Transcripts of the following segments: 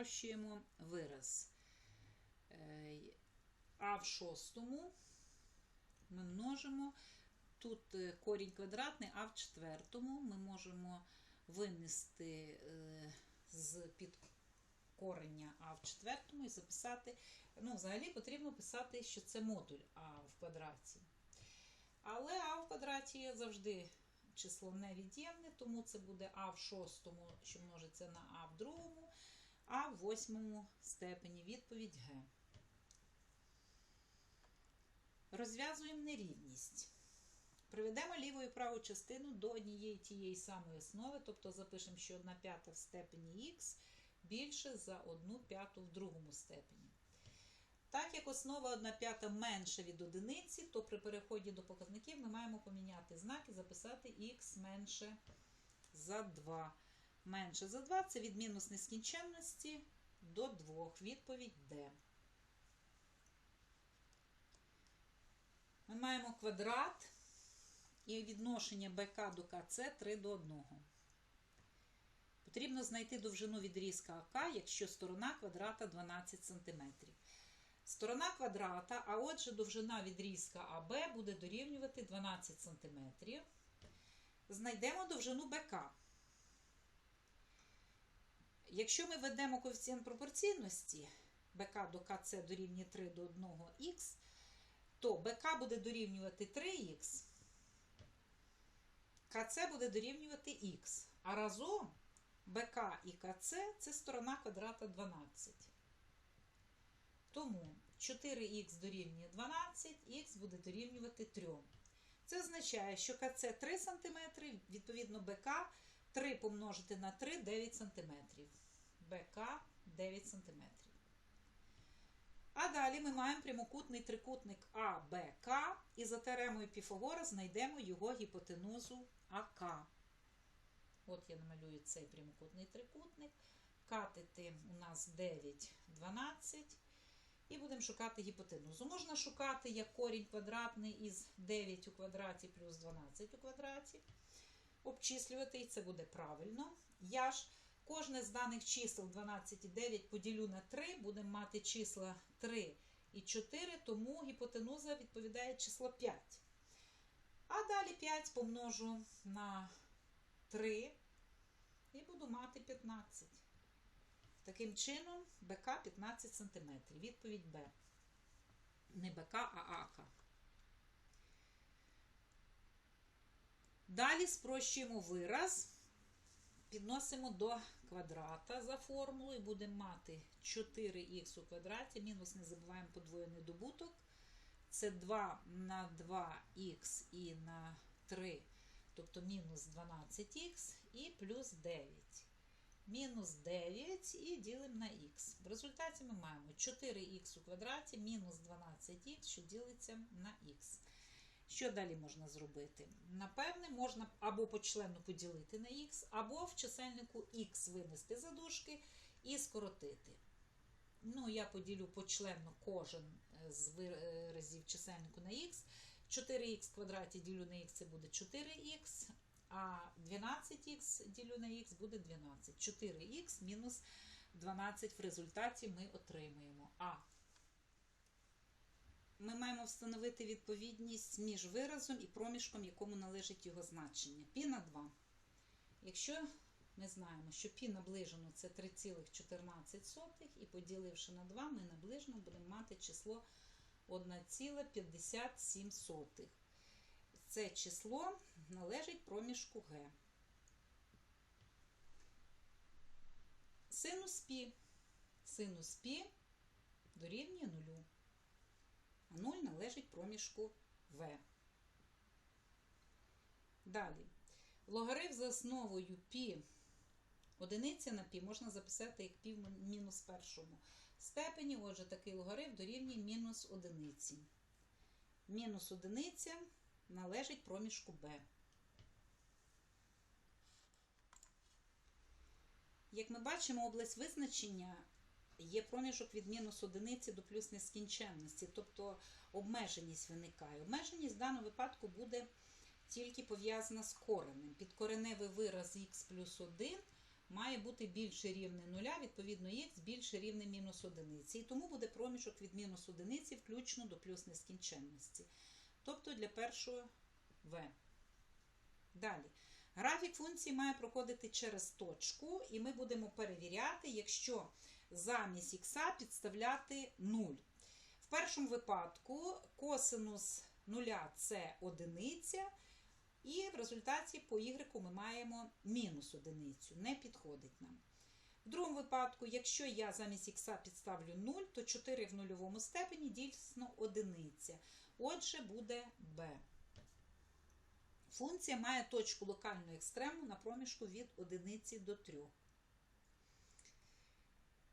спрощуємо вираз. Е, А в шостому ми множимо. Тут е, корінь квадратний, а в четвертому ми можемо винести е, з під корення А в четвертому і записати. Ну, взагалі потрібно писати, що це модуль А в квадраті. Але А в квадраті завжди число невід'ємне, тому це буде А в шостому, що множиться на А в другому, а в восьмому степені відповідь Г. Розв'язуємо нерівність. Приведемо ліву і праву частину до однієї тієї самої основи, тобто запишемо, що 1 п'ята в степені х більше за 1 п'яту в другому степені. Так як основа 1 п'ята менша від одиниці, то при переході до показників ми маємо поміняти знак і записати х менше за 2. Менше за 2 це від мінус нескінченності до 2. Відповідь D. Ми маємо квадрат і відношення БК до КЦ 3 до 1. Потрібно знайти довжину відрізка АК, якщо сторона квадрата 12 см. Сторона квадрата, а отже, довжина відрізка АБ буде дорівнювати 12 см. Знайдемо довжину БК. Якщо ми ведемо коефіцієнт пропорційності БК до КЦ дорівнює 3 до 1х, то БК буде дорівнювати 3х, КЦ буде дорівнювати х. А разом БК і КЦ це сторона квадрата 12. Тому 4х дорівнює 12, х буде дорівнювати 3. Це означає, що КЦ 3 см, відповідно БК 3 помножити на 3 9 см. БК 9 см. А далі ми маємо прямокутний трикутник АБК і за теоремою Піфагора знайдемо його гіпотенузу АК. От я намалюю цей прямокутний трикутник. Катети у нас 9, 12. І будемо шукати гіпотенузу. Можна шукати як корінь квадратний із 9 у квадраті плюс 12 у квадраті. Обчислювати, і це буде правильно. Я ж кожне з даних чисел 12 і 9 поділю на 3, будемо мати числа 3 і 4, тому гіпотенуза відповідає число 5. А далі 5 помножу на 3 і буду мати 15. Таким чином, БК 15 см. Відповідь Б. Не БК, а АК. Далі спрощуємо вираз, підносимо до квадрата за формулою, будемо мати 4х у квадраті, мінус не забуваємо подвоєний добуток. Це 2 на 2х і на 3, тобто мінус 12х і плюс 9. Мінус 9 і ділимо на х. В результаті ми маємо 4х у квадраті мінус 12х, що ділиться на х. Що далі можна зробити? Напевне, можна або по члену поділити на х, або в чисельнику х винести за дужки і скоротити. Ну, я поділю почленно кожен з виразів чисельнику на х. 4х квадраті ділю на х це буде 4х, а 12х ділю на х буде 12. 4х мінус 12 в результаті ми отримуємо А. Ми маємо встановити відповідність між виразом і проміжком, якому належить його значення. Пі на 2. Якщо ми знаємо, що пі наближено це 3,14, і поділивши на 2, ми наближено будемо мати число 1,57. Це число належить проміжку Г. Синус пі. Синус пі дорівнює 0. А 0 належить проміжку В. Далі. Логарифм за основою пі одиниця на пі можна записати як в мінус першому степені. Отже, такий логарифм дорівнює мінус одиниці. Мінус одиниця належить проміжку Б. Як ми бачимо, область визначення є проміжок від мінус одиниці до плюс нескінченності, тобто обмеженість виникає. Обмеженість в даному випадку буде тільки пов'язана з коренем. Підкореневий вираз х плюс 1 має бути більше рівне нуля, відповідно, х більше рівне мінус одиниці. І тому буде проміжок від мінус одиниці включно до плюс нескінченності. Тобто для першого В. Далі. Графік функції має проходити через точку, і ми будемо перевіряти, якщо замість х підставляти 0. В першому випадку косинус нуля це одиниця, і в результаті по y ми маємо мінус одиницю, не підходить нам. В другому випадку, якщо я замість х підставлю 0, то 4 в нульовому степені дійсно одиниця. Отже, буде b. Функція має точку локального екстремуму на проміжку від 1 до 3.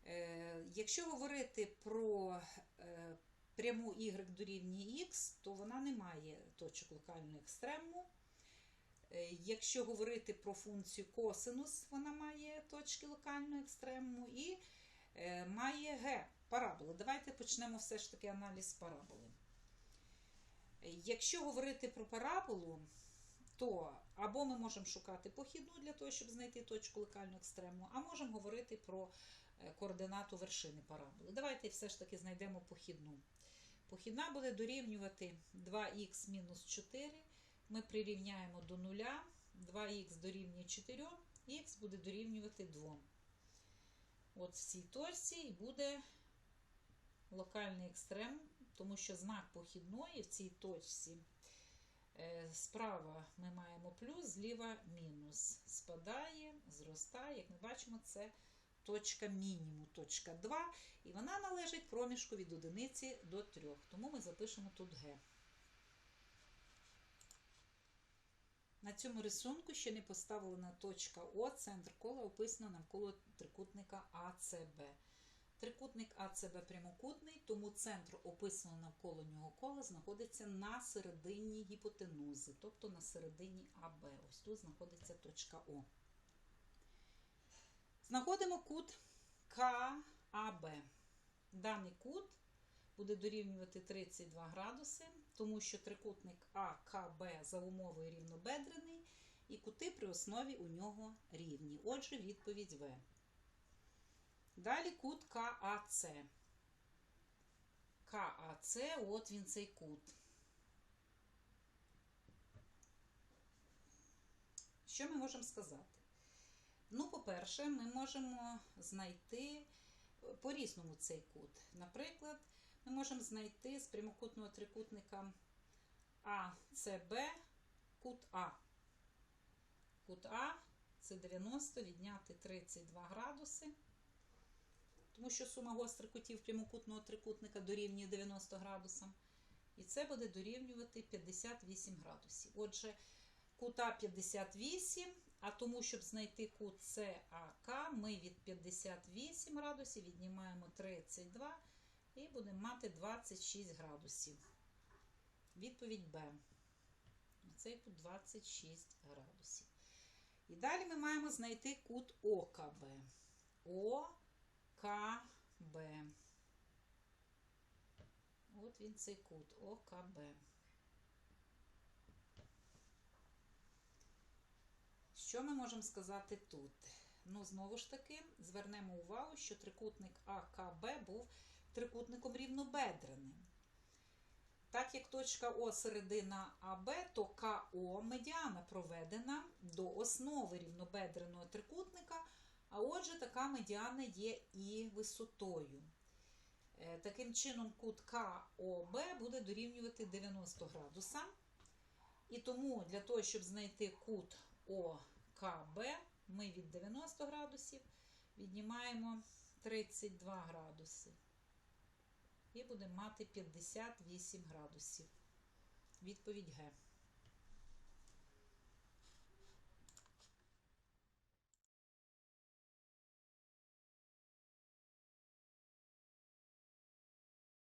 Е, якщо говорити про е, пряму y дорівнює x, то вона не має точок локального екстремуму. Е, якщо говорити про функцію косинус, вона має точки локального екстремуму і має g параболи. Давайте почнемо все ж таки аналіз параболи. Якщо говорити про параболу, то або ми можемо шукати похідну для того, щоб знайти точку локального екстремуму, а можемо говорити про координату вершини параболи. Давайте все ж таки знайдемо похідну. Похідна буде дорівнювати 2х мінус 4. Ми прирівняємо до 0, 2х дорівнює 4, х буде дорівнювати 2. От в цій точці і буде локальний екстремум, тому що знак похідної в цій точці е, справа ми маємо плюс, зліва мінус. Спадає, зростає, як ми бачимо, це точка мінімум, точка 2, і вона належить проміжку від 1 до 3. Тому ми запишемо тут Г. На цьому рисунку ще не поставлена точка О, центр кола описано навколо трикутника АЦБ. Трикутник АЦБ прямокутний, тому центр описано навколо нього кола знаходиться на середині гіпотенузи, тобто на середині АБ. Ось тут знаходиться точка О. Знаходимо кут КАБ. Даний кут буде дорівнювати 32 градуси, тому що трикутник АКБ за умовою рівнобедрений, і кути при основі у нього рівні. Отже, відповідь В. Далі кут КАЦ. КАЦ, от він цей кут. Що ми можемо сказати? Ну, по-перше, ми можемо знайти по-різному цей кут. Наприклад, ми можемо знайти з прямокутного трикутника АЦБ кут А. Кут А це 90 відняти 32 градуси, тому що сума гострих кутів прямокутного трикутника дорівнює 90 градусам. І це буде дорівнювати 58 градусів. Отже, кут А 58, а тому, щоб знайти кут САК, ми від 58 градусів віднімаємо 32 і будемо мати 26 градусів. Відповідь Б. Цей кут 26 градусів. І далі ми маємо знайти кут ОКБ. ОКБ. От він цей кут ОКБ. Що ми можемо сказати тут? Ну, знову ж таки, звернемо увагу, що трикутник АКБ був трикутником рівнобедреним. Так як точка О середина АБ, то КО медіана проведена до основи рівнобедреного трикутника, а отже, така медіана є і висотою. Е, Таким чином, кут КОБ буде дорівнювати 90 градуса. І тому для того, щоб знайти кут ОКБ, ми від 90 градусів віднімаємо 32 градуси. І будемо мати 58 градусів. Відповідь Г.